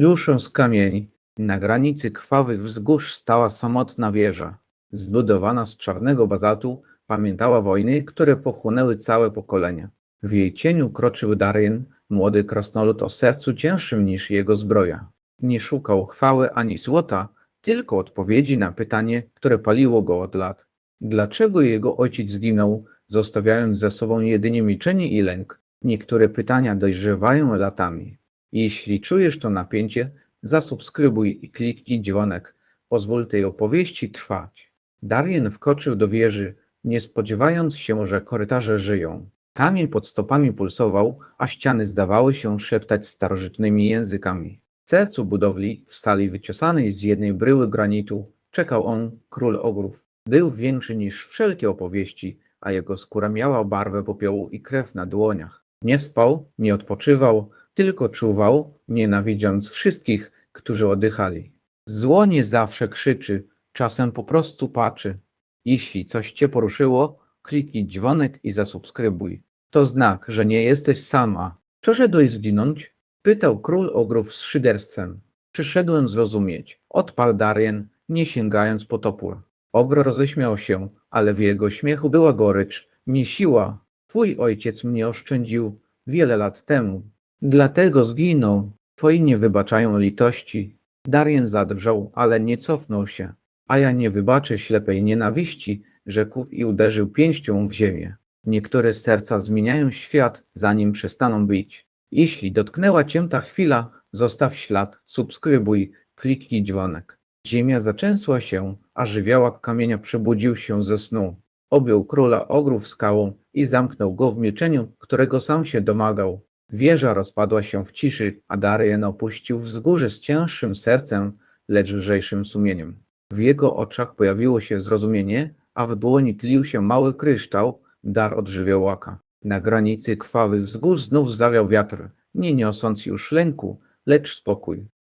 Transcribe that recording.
Duszą z na granicy krwawych wzgórz stała samotna wieża. Zbudowana z czarnego bazaltu, pamiętała wojny, które pochłonęły całe pokolenia. W jej cieniu kroczył Darien, młody krasnolud o sercu cięższym niż jego zbroja. Nie szukał chwały ani złota, tylko odpowiedzi na pytanie, które paliło go od lat. Dlaczego jego ojciec zginął, zostawiając za sobą jedynie milczenie i lęk? Niektóre pytania dojrzewają latami. Jeśli czujesz to napięcie, zasubskrybuj i kliknij dzwonek. Pozwól tej opowieści trwać. Darien wkroczył do wieży, nie spodziewając się, że korytarze żyją. Kamień pod stopami pulsował, a ściany zdawały się szeptać starożytnymi językami. W sercu budowli, w sali wyciosanej z jednej bryły granitu, czekał on, król ogrów. Był większy niż wszelkie opowieści, a jego skóra miała barwę popiołu i krew na dłoniach. Nie spał, nie odpoczywał, tylko czuwał, nienawidząc wszystkich, którzy oddychali. Zło nie zawsze krzyczy, czasem po prostu patrzy. Jeśli coś cię poruszyło, kliknij dzwonek i zasubskrybuj. To znak, że nie jesteś sama. Przeszedłeś zginąć? Pytał król ogrów z szyderstwem. Przyszedłem zrozumieć. Odparł Darien, nie sięgając po topór. Ogro roześmiał się, ale w jego śmiechu była gorycz, nie siła. Twój ojciec mnie oszczędził wiele lat temu. Dlatego zginął. Twoi nie wybaczają litości. Darien zadrżał, ale nie cofnął się. A ja nie wybaczę ślepej nienawiści, rzekł i uderzył pięścią w ziemię. Niektóre serca zmieniają świat, zanim przestaną bić. Jeśli dotknęła cię ta chwila, zostaw ślad, subskrybuj, kliknij dzwonek. Ziemia zaczęsła się, a żywiołak kamienia przebudził się ze snu. Objął króla ogrów skałą i zamknął go w milczeniu, którego sam się domagał. Wieża rozpadła się w ciszy, a Darien opuścił wzgórze z cięższym sercem, lecz lżejszym sumieniem. W jego oczach pojawiło się zrozumienie, a w dłoni tlił się mały kryształ, dar od żywiołaka. Na granicy krwawych wzgórz znów zawiał wiatr, nie niosąc już lęku, lecz spokój.